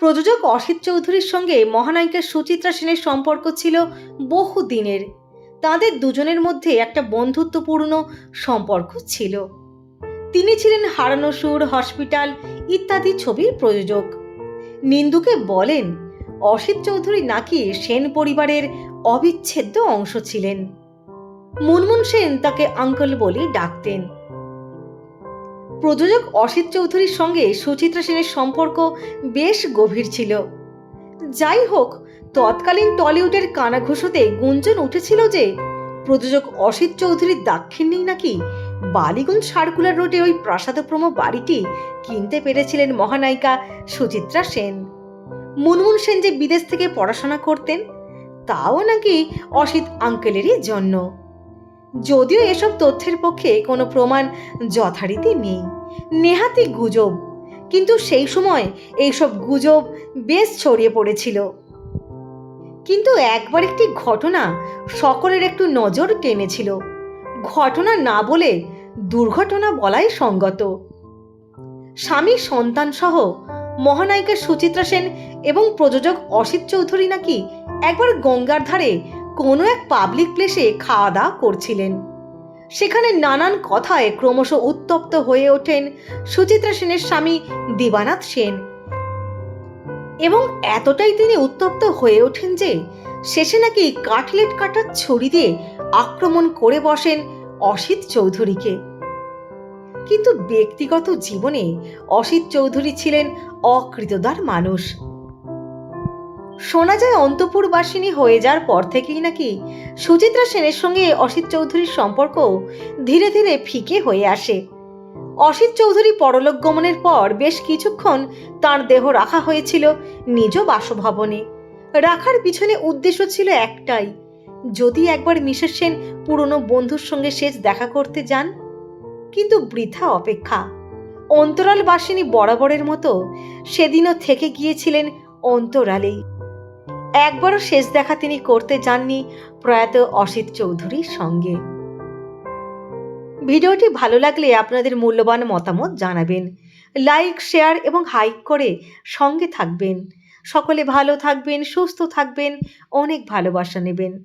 প্রযোজক অসিত চৌধুরীর সঙ্গে মহানায়িকা সুচিত্রা সেনের সম্পর্ক ছিল বহু দিনের তাদের দুজনের মধ্যে একটা বন্ধুত্বপূর্ণ সম্পর্ক ছিল। তিনি ছিলেন হারানো সুর, হসপিটাল ইত্যাদি ছবির প্রযোজক। নিন্দুকে বলেন, অসিত চৌধুরী নাকি সেন পরিবারের অবিচ্ছেদ্য অংশ ছিলেন। মুনমুন সেন তাকে আঙ্কল বলে ডাকতেন। প্রযোজক অসিত চৌধুরীর সঙ্গে সুচিত্রা সেনের সম্পর্ক বেশ গভীর ছিল। যাই হোক, তৎকালীন টলিউডের কানাঘুষোতে গুঞ্জন উঠেছিল যে, প্রযোজক অসিত চৌধুরীর দাক্ষিণ্যেই নাকি বালিগঞ্জ সার্কুলার রোডে ওই প্রাসাদপ্রম বাড়িটি কিনতে পেরেছিলেন মহানায়িকা সুচিত্রা সেন। মুনমুন সেন যে বিদেশ থেকে পড়াশোনা করতেন, তাও নাকি অসিত আঙ্কেলেরই জন্য। যদিও এসব তথ্যের পক্ষে কোনো প্রমাণ যথারীতি নেই। নেহাতি গুজব। কিন্তু সেই সময় এইসব গুজব বেশ ছড়িয়ে পড়েছিল। কিন্তু একবার একটি ঘটনা সকলের একটু নজর টেনেছিল। ঘটনা না বলে দুর্ঘটনা বলাই সঙ্গত। স্বামী, সন্তান সহ মহানায়িকা সুচিত্রা সেন এবং প্রযোজক অসিত চৌধুরী নাকি একবার গঙ্গার ধারে কোনো এক পাবলিক প্লেসে খাওয়া দাওয়া করছিলেন। সেখানে নানান কথায় ক্রমশ উত্তপ্ত হয়ে ওঠেন সুচিত্রা সেনের স্বামী দিবানাথ সেন। এবং এতটাই তিনি উত্তপ্ত হয়ে ওঠেন যে, শেষে নাকি কাটলেট কাটার ছুরি দিয়ে আক্রমণ করে বসেন অসিত চৌধুরীকে। কিন্তু ব্যক্তিগত জীবনে অসিত চৌধুরী ছিলেন অকৃতদার মানুষ। শোনা যায় অন্তপুরবাসিনী হয়ে যাওয়ার পর থেকেই নাকি সুচিত্রা সেনের সঙ্গে অসিত চৌধুরীর সম্পর্ক ধীরে ধীরে ফিকে হয়ে আসে। অসিত চৌধুরী পরলোক গমনের পর বেশ কিছুক্ষণ তার দেহ রাখা হয়েছিল নিজ বাসভবনে। রাখার পিছনে উদ্দেশ্য ছিল একটাই, যদি একবার মিসেস সেন পুরনো বন্ধুর সঙ্গে শেষ দেখা করতে যান। কিন্তু বৃথা অপেক্ষা। অন্তরাল বাসিনী বরাবরের মতো সেদিনও থেকে গিয়েছিলেন অন্তরালেই। একবারও শেষ দেখা তিনি করতে যাননি প্রয়াত অসিত চৌধুরীর সঙ্গে। ভিডিওটি ভালো লাগলে আপনাদের মূল্যবান মতামত জানাবেন। লাইক, শেয়ার এবং হাইক করে সঙ্গে থাকবেন। সকলে ভালো থাকবেন, সুস্থ থাকবেন, অনেক ভালোবাসা নেবেন।